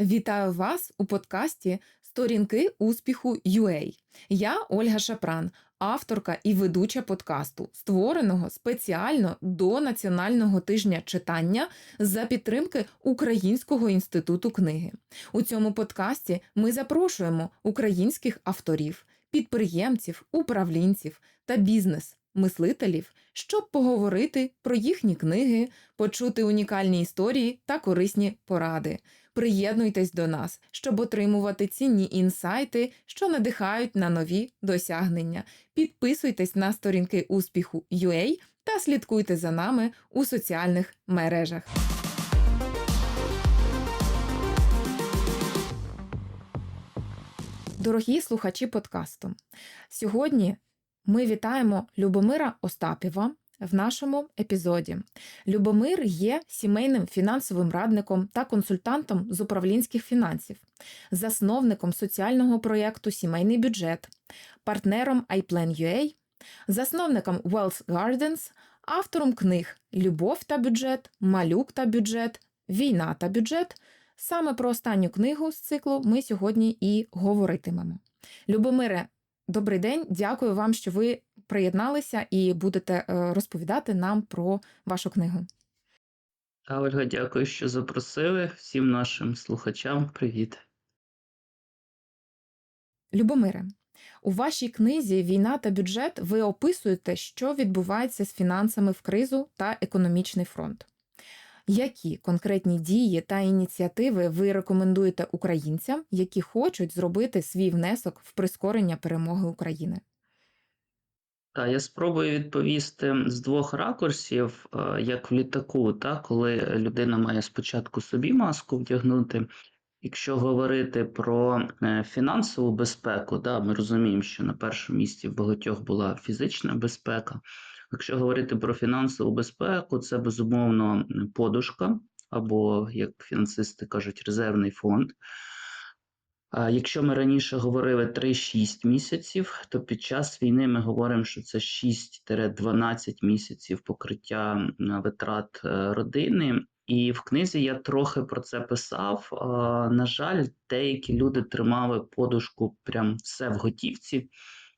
Вітаю вас у подкасті Сторінки успіху UA. Я Ольга Шапран, авторка і ведуча подкасту, створеного спеціально до Національного тижня читання за підтримки Українського інституту книги. У цьому подкасті ми запрошуємо українських авторів, підприємців, управлінців та бізнес. Мислителів, щоб поговорити про їхні книги, почути унікальні історії та корисні поради. Приєднуйтесь до нас, щоб отримувати цінні інсайти, що надихають на нові досягнення. Підписуйтесь на сторінки успіху UA та слідкуйте за нами у соціальних мережах. Дорогі слухачі подкасту. Сьогодні ми вітаємо Любомира Остапєва в нашому епізоді. Любомир є сімейним фінансовим радником та консультантом з управлінських фінансів, засновником соціального проєкту Сімейний бюджет, партнером iPlan.ua, засновником Wealth Gardens, автором книг Любов та бюджет, Малюк та бюджет, Війна та бюджет. Саме про останню книгу з циклу ми сьогодні і говоритимемо. Любомире, добрий день, дякую вам, що ви приєдналися і будете е, розповідати нам про вашу книгу. Ольга, дякую, що запросили. Всім нашим слухачам привіт. Любомире, у вашій книзі Війна та бюджет ви описуєте, що відбувається з фінансами в кризу та економічний фронт. Які конкретні дії та ініціативи ви рекомендуєте українцям, які хочуть зробити свій внесок в прискорення перемоги України? Та я спробую відповісти з двох ракурсів, е, як в літаку, та, коли людина має спочатку собі маску вдягнути. Якщо говорити про е, фінансову безпеку, да, ми розуміємо, що на першому місці в багатьох була фізична безпека. Якщо говорити про фінансову безпеку, це безумовно подушка, або, як фінансисти кажуть, резервний фонд. Якщо ми раніше говорили 3-6 місяців, то під час війни ми говоримо, що це 6-12 місяців покриття витрат е, родини. І в книзі я трохи про це писав. На жаль, деякі люди тримали подушку прям все в готівці.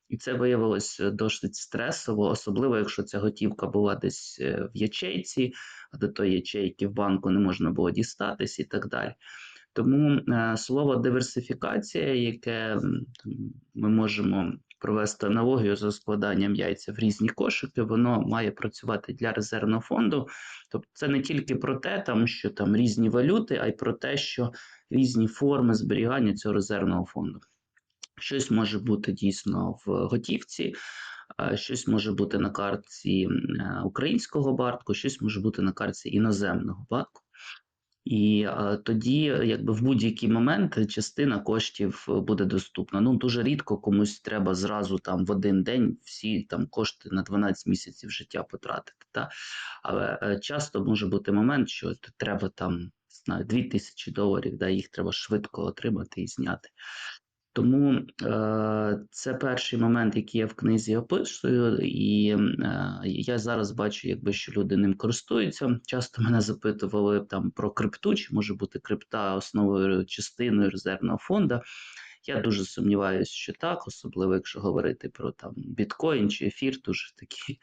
І це виявилось досить стресово, особливо якщо ця готівка була десь е, в ячейці, а до тої ячейки в банку не можна було дістатись і так далі. Тому е, слово диверсифікація, яке ми можемо провести аналогію за складанням яйця в різні кошики, воно має працювати для резервного фонду. Тобто це не тільки про те, там, що там різні валюти, а й про те, що різні форми зберігання цього резервного фонду. Щось може бути дійсно в готівці, щось може бути на картці е, українського банку, щось може бути на картці іноземного банку. І е, тоді, якби в будь-який момент, частина коштів буде доступна. Ну дуже рідко комусь треба зразу там в один день всі там кошти на 12 місяців життя потратити. Та? Але е, часто може бути момент, що треба там знаю, 2000 доларів, да, їх треба швидко отримати і зняти. Тому е, це перший момент, який я в книзі описую, і е, я зараз бачу, якби що люди ним користуються. Часто мене запитували там про крипту, чи може бути крипта основою частиною резервного фонду. Я дуже сумніваюся, що так, особливо якщо говорити про там біткоін чи ефір, дуже такі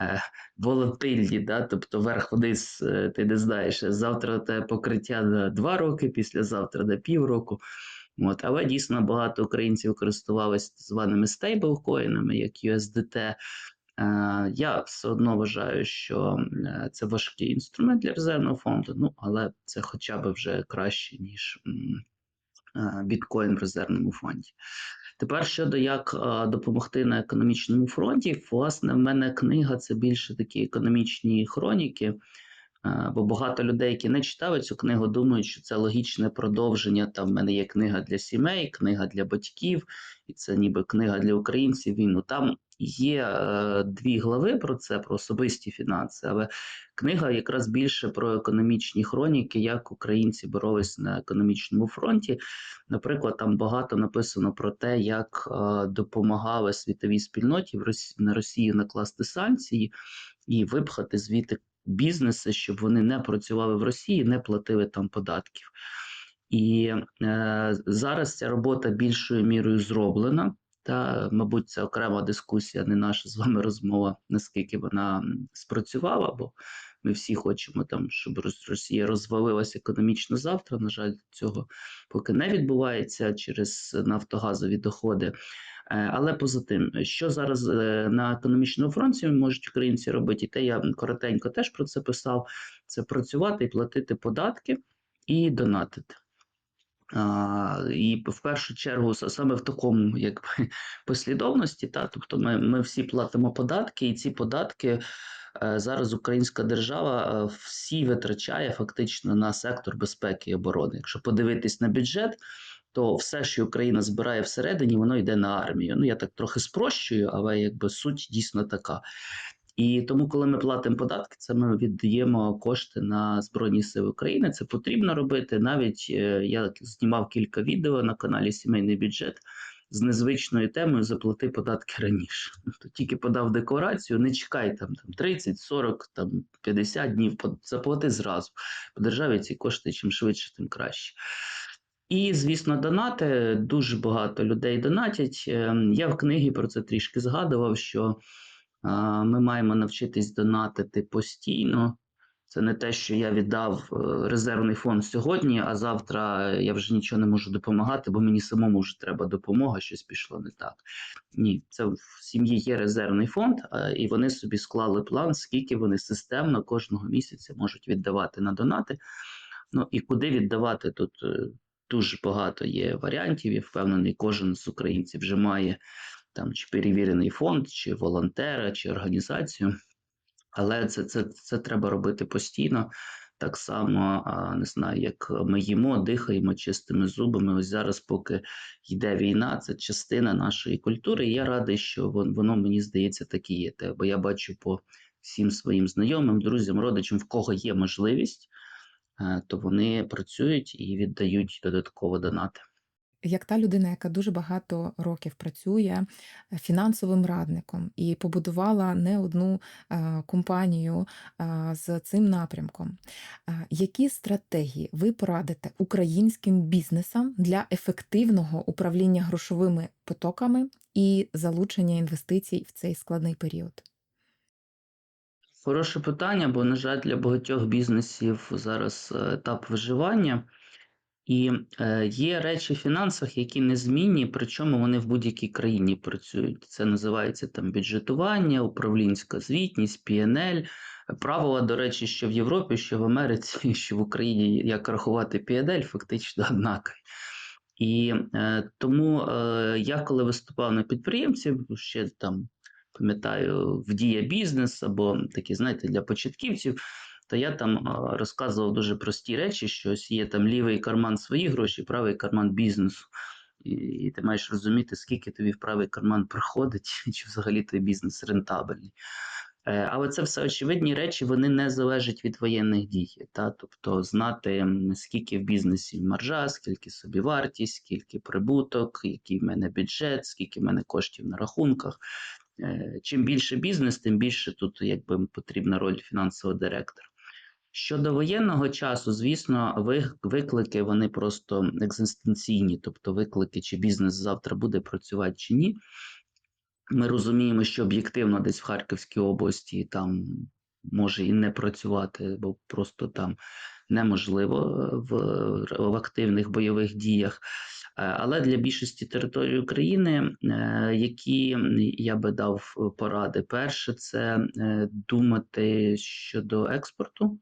е, волатильні, да? тобто верх-вниз, е, ти не знаєш, завтра те покриття на два роки, післязавтра на півроку. От, Але дійсно багато українців користувалися так званими стейблкоїнами, як USDT. Е, я все одно вважаю, що е, це важкий інструмент для резервного фонду, ну але це хоча б вже краще, ніж е, біткоін в резервному фонді. Тепер щодо як допомогти на економічному фронті, власне, в мене книга це більше такі економічні хроніки. Бо багато людей, які не читали цю книгу, думають, що це логічне продовження. Там в мене є книга для сімей, книга для батьків, і це ніби книга для українців. Війну там є е, дві глави про це, про особисті фінанси, але книга якраз більше про економічні хроніки, як українці боролись на економічному фронті. Наприклад, там багато написано про те, як е, допомагали світовій спільноті на Росію накласти санкції і випхати звідти бізнеси, щоб вони не працювали в Росії, не платили там податків. І е, зараз ця робота більшою мірою зроблена. Та, мабуть, це окрема дискусія, не наша з вами розмова, наскільки вона спрацювала, бо ми всі хочемо там, щоб Рос- Росія розвалилася економічно завтра. На жаль, цього поки не відбувається через нафтогазові доходи. Е, Але поза тим, що зараз е, на економічному фронті можуть українці робити, і те я коротенько теж про це писав: це працювати і платити податки і донатити. А, і в першу чергу саме в такому якби, послідовності, та, тобто ми, ми всі платимо податки, і ці податки е, зараз українська держава е, всі витрачає фактично на сектор безпеки і оборони. Якщо подивитись на бюджет, то все, що Україна збирає всередині, воно йде на армію. Ну я так трохи спрощую, але якби суть дійсно така. І тому, коли ми платимо податки, це ми віддаємо кошти на Збройні Сили України. Це потрібно робити. Навіть е, я знімав кілька відео на каналі Сімейний бюджет з незвичною темою заплати податки раніше. То тільки подав декларацію, не чекай там, там 30, 40, там 50 днів, заплати зразу. По державі ці кошти чим швидше, тим краще. І, звісно, донати. Дуже багато людей донатять. Ем, Я в книгі про це трішки згадував, що Ми маємо навчитись донатити постійно. Це не те, що я віддав е, резервний фонд сьогодні, а завтра я вже нічого не можу допомагати, бо мені самому вже треба допомога, щось пішло не так. Ні, це в сім'ї є резервний фонд, і вони собі склали план, скільки вони системно кожного місяця можуть віддавати на донати. Ну і куди віддавати тут е, дуже багато є варіантів. Я впевнений, кожен з українців вже має там чи перевірений фонд, чи волонтера, чи організацію. Але це, це, це треба робити постійно. Так само, не знаю, як ми їмо, дихаємо чистими зубами. Ось зараз, поки йде війна, це частина нашої культури. І я радий, що вон- воно мені здається так і є. Бо я бачу по всім своїм знайомим, друзям, родичам, в кого є можливість, то вони працюють і віддають додатково донати. як та людина, яка дуже багато років працює е, фінансовим радником і побудувала не одну е, компанію е, з цим напрямком, е, які стратегії ви порадите українським бізнесам для ефективного управління грошовими потоками і залучення інвестицій в цей складний період? Хороше питання, бо, на жаль, для багатьох бізнесів зараз е, етап виживання. І е, є речі в фінансах, які незмінні, причому вони в будь-якій країні працюють. Це називається там бюджетування, управлінська звітність, PNL. Правила, до речі, що в Європі, що в Америці, що в Україні, як рахувати PNL, фактично однакові. І е, тому е, я, коли виступав на підприємців, ще там пам'ятаю, в дія бізнес або такі, знаєте, для початківців, то я там розказував дуже прості речі, що ось є там лівий карман свої гроші, правий карман бізнесу. І, ти маєш розуміти, скільки тобі в правий карман приходить, чи взагалі твій бізнес рентабельний. Е, Але це все очевидні речі, вони не залежать від воєнних дій. Та? Тобто знати, скільки в бізнесі маржа, скільки собівартість, скільки прибуток, який в мене бюджет, скільки в мене коштів на рахунках. Е, Чим більше бізнес, тим більше тут якби потрібна роль фінансового директора. Щодо воєнного часу, звісно, виклики вони просто екзистенційні, тобто виклики, чи бізнес завтра буде працювати чи ні. Ми розуміємо, що об'єктивно десь в Харківській області там може і не працювати, бо просто там неможливо е, в, в активних бойових діях. Е, Але для більшості територій України, е, які я би дав е, поради, перше, це думати щодо експорту.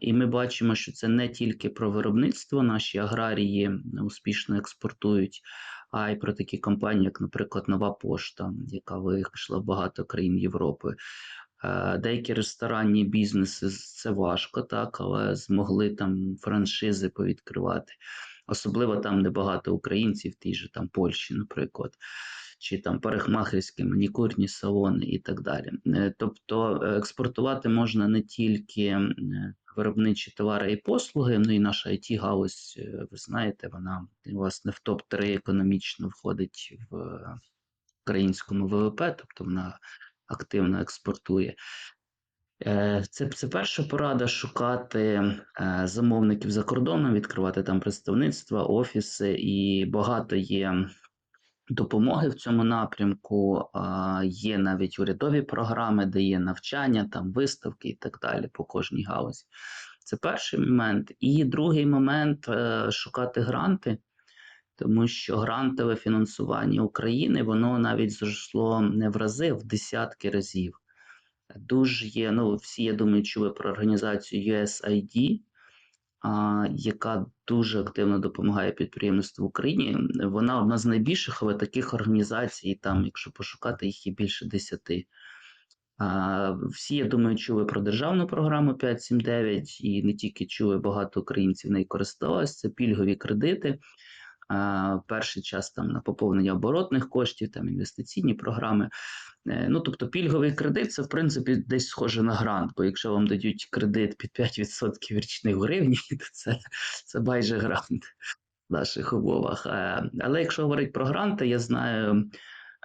І ми бачимо, що це не тільки про виробництво, наші аграрії успішно експортують, а й про такі компанії, як, наприклад, Нова Пошта, яка вийшла в багато країн Європи. Деякі ресторанні бізнеси це важко, так, але змогли там франшизи повідкривати. Особливо там, де багато українців, тій же там Польщі, наприклад, чи там парикмахерські, манікурні салони і так далі. Е, Тобто е, експортувати можна не тільки е, виробничі товари і послуги, ну і наша it галузь, ви знаєте, вона власне в топ-3 економічно входить в українському ВВП, тобто вона активно експортує. Е, Це, це перша порада шукати е, замовників за кордоном, відкривати там представництва, офіси, і багато є допомоги в цьому напрямку. Є навіть урядові програми, де є навчання, там виставки і так далі по кожній галузі. Це перший момент. І другий момент е, шукати гранти, тому що грантове фінансування України воно навіть зросло не в рази, а в десятки разів. Дуже є, ну всі, я думаю, чули про організацію USAID, а, яка дуже активно допомагає підприємництву в Україні. Вона одна з найбільших, але таких організацій, там, якщо пошукати, їх є більше десяти. Всі, я думаю, чули про державну програму 579, і не тільки чули, багато українців нею користувалися. Це пільгові кредити. А, перший час там на поповнення оборотних коштів, там інвестиційні програми. Е, Ну, тобто, пільговий кредит це в принципі десь схоже на грант, бо якщо вам дають кредит під 5% річних гривні, то це, це майже грант в наших умовах. Е, Але якщо говорити про гранти, я знаю,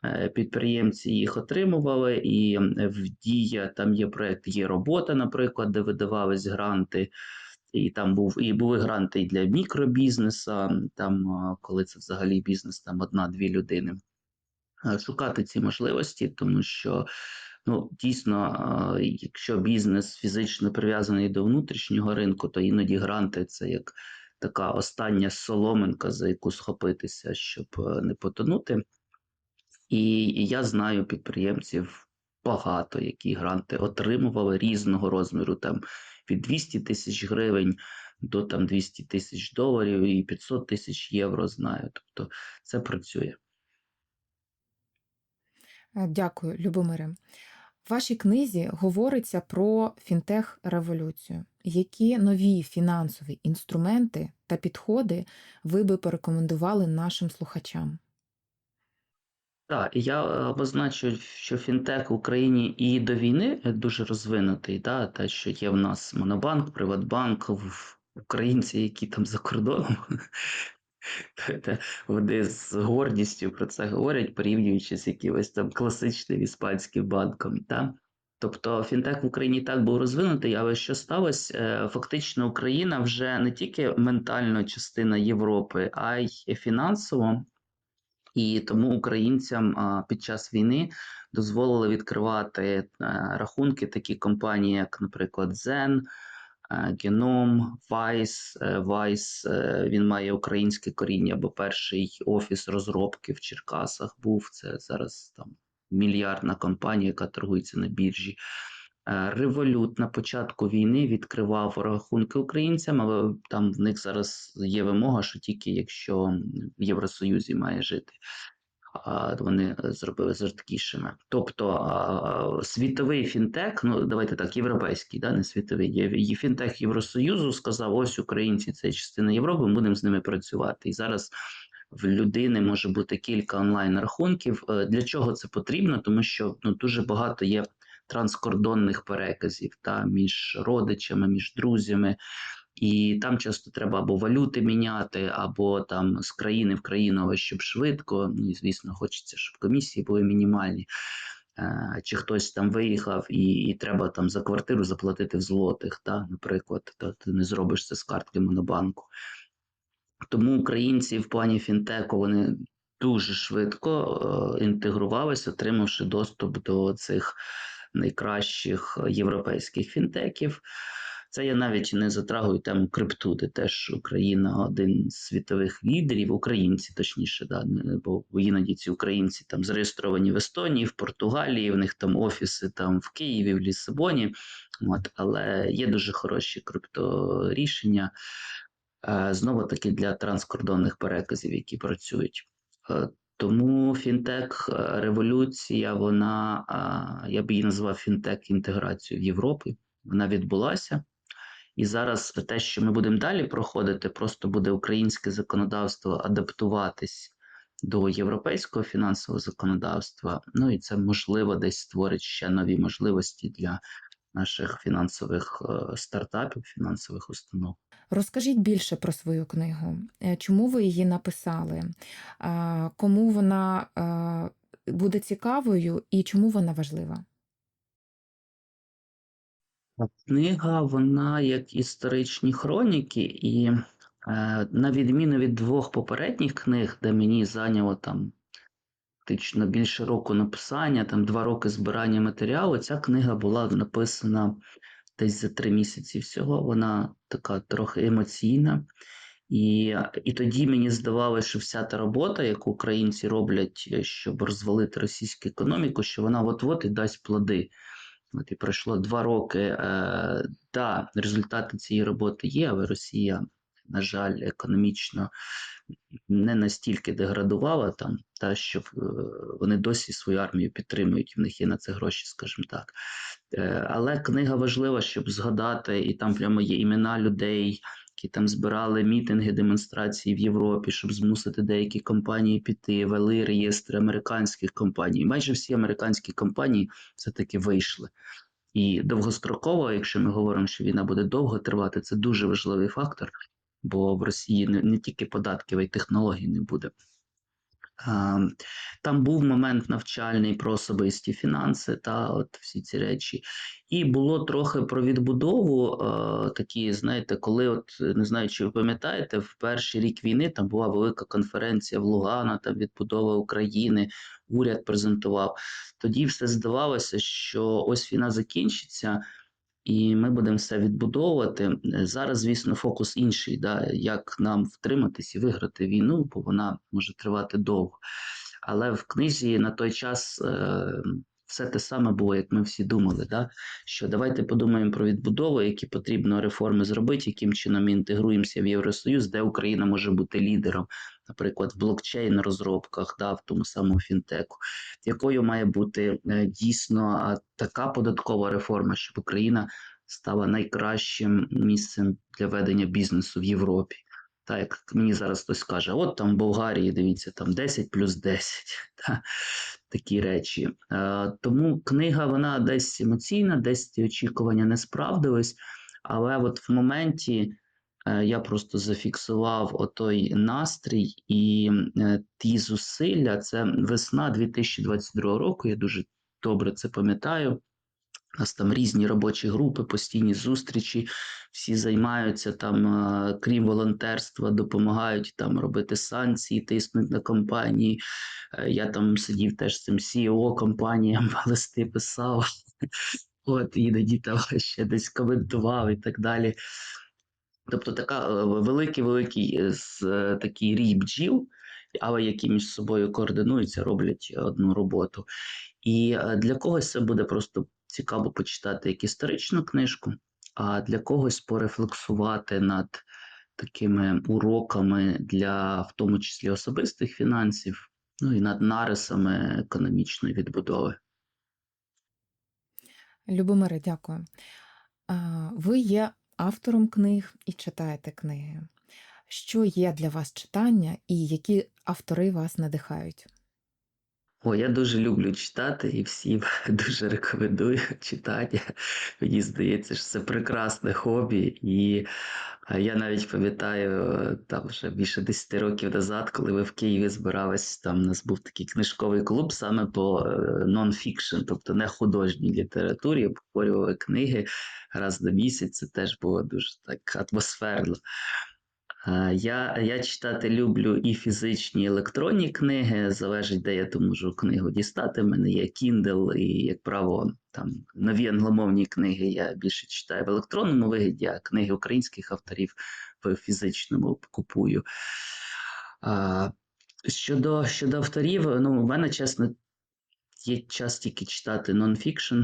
е, підприємці їх отримували, і в Дія там є проект Є робота, наприклад, де видавались гранти. І там був і були гранти і для мікробізнесу, там коли це взагалі бізнес, там одна-дві людини. Е, Шукати ці можливості, тому що ну дійсно, якщо бізнес фізично прив'язаний до внутрішнього ринку, то іноді гранти це як така остання соломинка, за яку схопитися, щоб е, не потонути. І я знаю підприємців багато, які гранти отримували різного розміру, там від 200 тисяч гривень до там 200 тисяч доларів і 500 тисяч євро знаю. Тобто це працює. Е, Дякую, Любомире. В вашій книзі говориться про фінтех-революцію. Які нові фінансові інструменти та підходи ви би порекомендували нашим слухачам? Так, я е, обозначу, що фінтех в Україні і до війни дуже розвинутий. Да? Те, що є в нас Монобанк, Приватбанк, українці, які там за кордоном, вони з гордістю про це говорять, порівнюючи з якимось там класичним іспанським банком. Та? Тобто фінтех в Україні так був розвинутий, але що сталося? Е, Фактично, Україна вже не тільки ментально частина Європи, а й фінансово. І тому українцям під час війни дозволили відкривати е, рахунки такі компанії, як, наприклад, Zen, е, Genom, Vice. Е, Vice, е, він має українське коріння, бо перший офіс розробки в Черкасах був. Це зараз там мільярдна компанія, яка торгується на біржі. Револют на початку війни відкривав рахунки українцям, але там в них зараз є вимога, що тільки якщо в Євросоюзі має жити. Вони зробили жорсткішими. Тобто світовий фінтех, ну давайте так, європейський, да, не світовий, є, фінтех Євросоюзу сказав: ось українці це частина Європи, ми будемо з ними працювати. І зараз в людини може бути кілька онлайн рахунків. Е, Для чого це потрібно? Тому що ну дуже багато є транскордонних переказів та між родичами, між друзями. І там часто треба або валюти міняти, або там з країни в країну, щоб швидко. Ну і звісно, хочеться, щоб комісії були мінімальні. Е, Чи хтось там виїхав і, і треба там за квартиру заплатити в злотих, та, наприклад, то ти не зробиш це з картки Монобанку. Тому українці в плані фінтеку вони дуже швидко е, інтегрувалися, отримавши доступ до цих найкращих європейських фінтеків. Це я навіть не затрагую тему крипту, де теж Україна один з світових лідерів, українці точніше, да, бо іноді ці українці там зареєстровані в Естонії, в Португалії, в них там офіси там в Києві, в Лісабоні. От, але є дуже хороші крипторішення. Е, Знову таки для транскордонних переказів, які працюють. Е, Тому фінтек е, революція, вона я б її назвав фінтек інтеграцією в Європі. Вона відбулася. І зараз те, що ми будемо далі проходити, просто буде українське законодавство адаптуватись до європейського фінансового законодавства. Ну і це можливо десь створить ще нові можливості для наших фінансових е, стартапів, фінансових установ. Розкажіть більше про свою книгу. Е, Чому ви її написали? Кому вона е, буде цікавою і чому вона важлива? Книга, вона як історичні хроніки, і е, на відміну від двох попередніх книг, де мені зайняло там фактично більше року написання, там два роки збирання матеріалу, ця книга була написана десь за три місяці всього. Вона така трохи емоційна. І, і тоді мені здавалося, що вся та робота, яку українці роблять, щоб розвалити російську економіку, що вона от-от і дасть плоди. От і пройшло два роки. Е, да, результати цієї роботи є, але Росія, на жаль, економічно не настільки деградувала там, та що е, вони досі свою армію підтримують, в них є на це гроші, скажімо так. Е, але книга важлива, щоб згадати, і там прямо є імена людей, які там збирали мітинги, демонстрації в Європі, щоб змусити деякі компанії піти, вели реєстри американських компаній. Майже всі американські компанії все-таки вийшли. І довгостроково, якщо ми говоримо, що війна буде довго тривати, це дуже важливий фактор, бо в Росії не, не тільки податків, а й технологій не буде. Там був момент навчальний про особисті фінанси та от всі ці речі. І було трохи про відбудову. Такі, знаєте, коли, от не знаю, чи ви пам'ятаєте, в перший рік війни там була велика конференція в Лугана, там відбудова України, уряд презентував. Тоді все здавалося, що ось війна закінчиться. І ми будемо все відбудовувати. Е, Зараз, звісно, фокус інший, да, як нам втриматись і виграти війну, бо вона може тривати довго. Але в книзі на той час е, все те саме було, як ми всі думали. Да? Що давайте подумаємо про відбудову, які потрібно реформи зробити, яким чином ми інтегруємося в Євросоюз, де Україна може бути лідером, наприклад, в блокчейн розробках, да, в тому самому фінтеку, якою має бути е, дійсно така податкова реформа, щоб Україна стала найкращим місцем для ведення бізнесу в Європі. Так, як мені зараз хтось каже, от там в Болгарії, дивіться, там 10 плюс 10, та, такі речі. Е, тому книга вона десь емоційна, десь ці очікування не справдились, але от в моменті е, я просто зафіксував отой настрій і е, ті зусилля. Це весна 2022 року, я дуже добре це пам'ятаю. У нас там різні робочі групи, постійні зустрічі, всі займаються там, е, крім волонтерства, допомагають там робити санкції, тиснуть на компанії. Е, Я там сидів теж з цим CEO компаніям, листи писав. От, іноді там ще десь коментував і так далі. Тобто така е, великий-великий з- е, такий рій бджіл, але які між собою координуються, роблять одну роботу. І для когось це буде просто цікаво почитати як історичну книжку, а для когось порефлексувати над такими уроками для, в тому числі, особистих фінансів, ну і над нарисами економічної відбудови. Любомире, дякую. Ви є автором книг і читаєте книги. Що є для вас читання і які автори вас надихають? О, я дуже люблю читати і всім дуже рекомендую читання. Мені здається, що це прекрасне хобі. І е, я навіть пам'ятаю, е, там вже більше 10 років назад, коли ви в Києві збирались, там у нас був такий книжковий клуб саме по нон-фікшн, тобто не художній літературі, обговорювали книги раз на місяць. Це теж було дуже так атмосферно. Я, я читати люблю і фізичні, і електронні книги. Залежить, де я ту можу книгу дістати. В мене є Kindle, і, як правило, там нові англомовні книги я більше читаю в електронному вигляді, а книги українських авторів в фізичному купую. Щодо, щодо авторів, ну, у мене, чесно, є час тільки читати нонфікшн.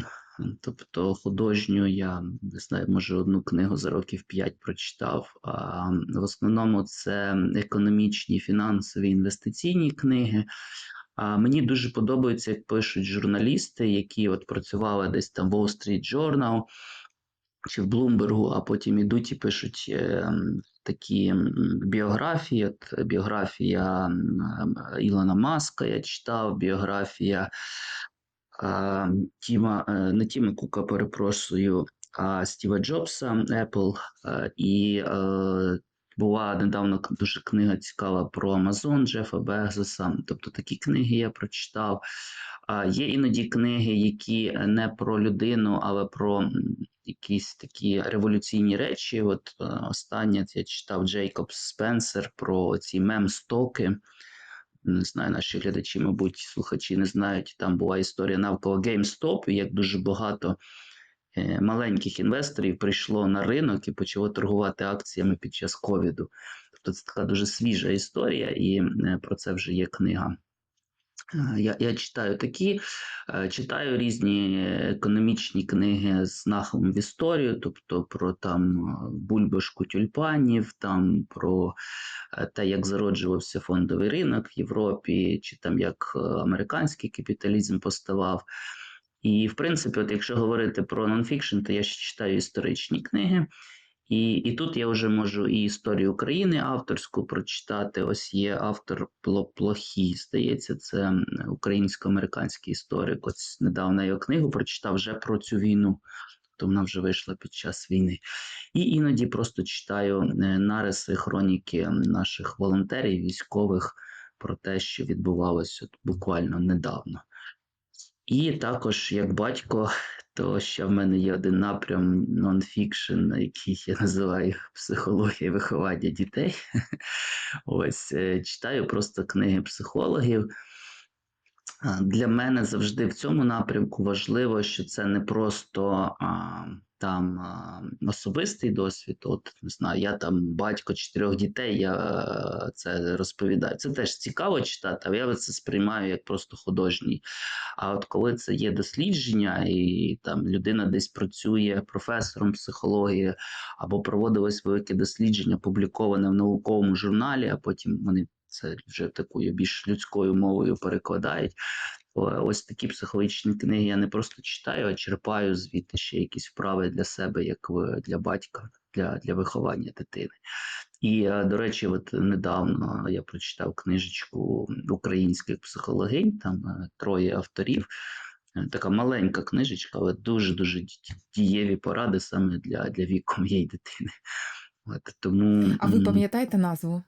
Тобто художню я не знаю, може одну книгу за років 5 прочитав. А в основному це економічні, фінансові, інвестиційні книги. А мені дуже подобається, як пишуть журналісти, які от працювали десь там в Wall Street Journal чи в Блумбергу, а потім ідуть і пишуть е, такі біографії. От біографія Ілона Маска я читав, біографія а, Тіма, е, не Тіма Кука, перепрошую, а Стіва Джобса Apple. е, І е, була недавно дуже книга цікава про Amazon Джефа Безоса. Тобто такі книги я прочитав. А є іноді книги, які не про людину, але про якісь такі революційні речі. От останнє я читав Джейкобс Спенсер про ці мем-стоки. Не знаю, наші глядачі, мабуть, слухачі не знають. Там була історія навколо GameStop, як дуже багато е, маленьких інвесторів прийшло на ринок і почало торгувати акціями під час ковіду. Тобто це така дуже свіжа історія, і е, про це вже є книга. Е, Я, я читаю такі, е, читаю різні економічні книги з нахилом в історію, тобто про там е, бульбашку тюльпанів, там про те, як зароджувався фондовий ринок в Європі, чи там як американський капіталізм поставав. І, в принципі, от якщо говорити про нонфікшн, то я ще читаю історичні книги. І, і тут я вже можу і історію України авторську прочитати. Ось є автор Пло- Плохій, здається, це українсько-американський історик. Ось недавно його книгу прочитав вже про цю війну, то вона вже вийшла під час війни. І іноді просто читаю е, нариси, хроніки наших волонтерів, військових про те, що відбувалося буквально недавно. І також, як батько, то ще в мене є один напрям нонфікшн, який я називаю психологія виховання дітей. Ось е, читаю просто книги психологів. Для мене завжди в цьому напрямку важливо, що це не просто а, там особистий досвід. От не знаю, я там батько чотирьох дітей, я е, це розповідаю. Це теж цікаво читати, але я це сприймаю як просто художній. А от коли це є дослідження, і там людина десь працює професором психології або проводилось велике дослідження, публіковане в науковому журналі, а потім вони це вже такою більш людською мовою перекладають. О, Ось такі психологічні книги я не просто читаю, а черпаю звідти ще якісь вправи для себе, як для батька, для, для виховання дитини. І, е, до речі, от недавно я прочитав книжечку українських психологинь, там е, троє авторів. Е, Така маленька книжечка, але дуже-дуже дієві поради саме для, для віку моєї дитини. От, тому, А ви пам'ятаєте назву?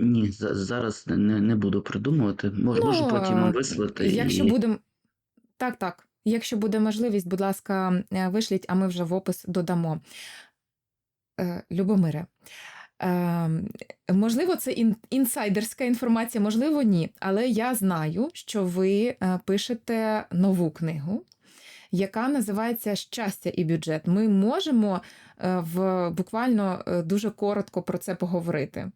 Ні, за- зараз не, не буду придумувати. Мож, можу потім вам е, вислати. якщо і... буде... Так, так. Якщо буде можливість, будь ласка, е, вишліть, а ми вже в опис додамо. Е, Любомире, е, можливо, це ін- інсайдерська інформація, можливо, ні. Але я знаю, що ви е, пишете нову книгу, яка називається Щастя і бюджет. Ми можемо е, в буквально е, дуже коротко про це поговорити.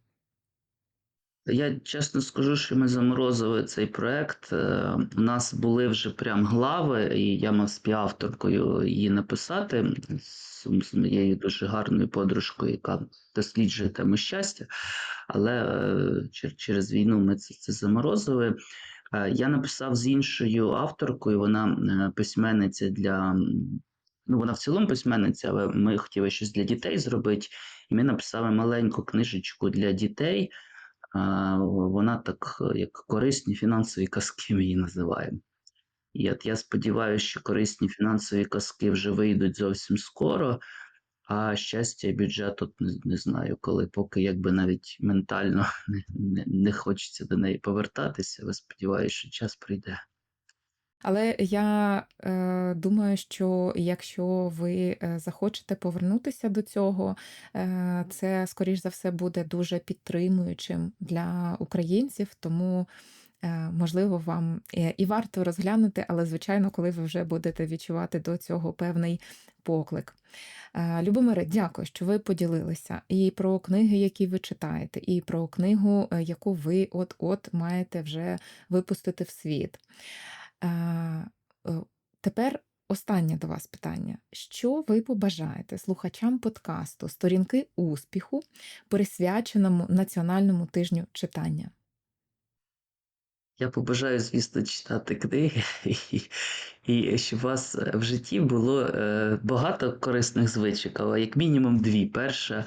Я чесно скажу, що ми заморозили цей проект. Е, У нас були вже прям глави, і я мав співавторкою її написати з, моєю дуже гарною подружкою, яка досліджує тему щастя. Але е, чер- через війну ми це, це заморозили. Е, Я написав з іншою авторкою, вона е, письменниця для. Ну, вона в цілому письменниця, але ми хотіли щось для дітей зробити. І ми написали маленьку книжечку для дітей. Вона так, е, як корисні фінансові казки, ми її називаємо. І от я сподіваюся, що корисні фінансові казки вже вийдуть зовсім скоро, а щастя бюджет, от не, не знаю, коли, поки якби навіть ментально не, не, не хочеться до неї повертатися, але сподіваюся, що час прийде. Але я е, думаю, що якщо ви е, захочете повернутися до цього, е, це, скоріш за все, буде дуже підтримуючим для українців, тому, е, можливо, вам е, і варто розглянути, але, звичайно, коли ви вже будете відчувати до цього певний поклик. Любомире, дякую, що ви поділилися і про книги, які ви читаєте, і про книгу, яку ви от-от маєте вже випустити в світ. Е, е, Тепер останнє до вас питання. Що ви побажаєте слухачам подкасту Сторінки успіху, присвяченому Національному тижню читання? Я побажаю, звісно, читати книги, і, і щоб у вас е, в житті було е, багато корисних звичок, але як мінімум дві. Перша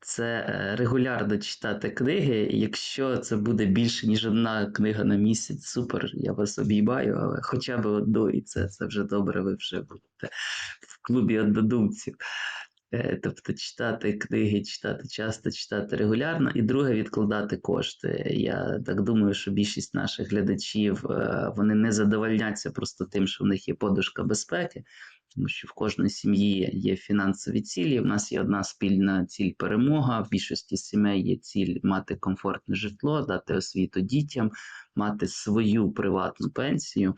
це е, регулярно читати книги. Якщо це буде більше, ніж одна книга на місяць, супер, я вас обіймаю, але хоча б одну, і це, це вже добре, ви вже будете в клубі однодумців. Е, Тобто читати книги, читати часто, читати регулярно, і друге відкладати кошти. Я так думаю, що більшість наших глядачів е, вони не задовольняться просто тим, що в них є подушка безпеки, тому що в кожної сім'ї є фінансові цілі. В нас є одна спільна ціль перемога. В більшості сімей є ціль мати комфортне житло, дати освіту дітям, мати свою приватну пенсію.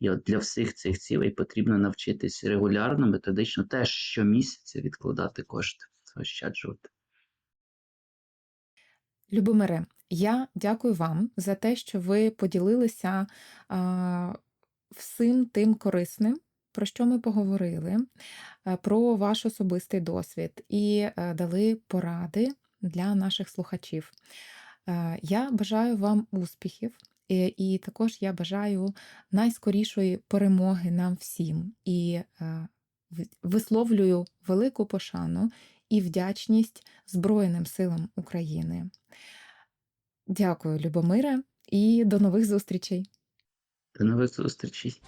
І от для всіх цих цілей потрібно навчитись регулярно, методично, теж щомісяця відкладати кошти, заощаджувати. Любомире, я дякую вам за те, що ви поділилися а, всім тим корисним, про що ми поговорили, е, про ваш особистий досвід і е, дали поради для наших слухачів. Е, Я бажаю вам успіхів, і, також я бажаю найскорішої перемоги нам всім. І висловлюю велику пошану і вдячність Збройним силам України. Дякую, Любомире, і до нових зустрічей! До нових зустрічей!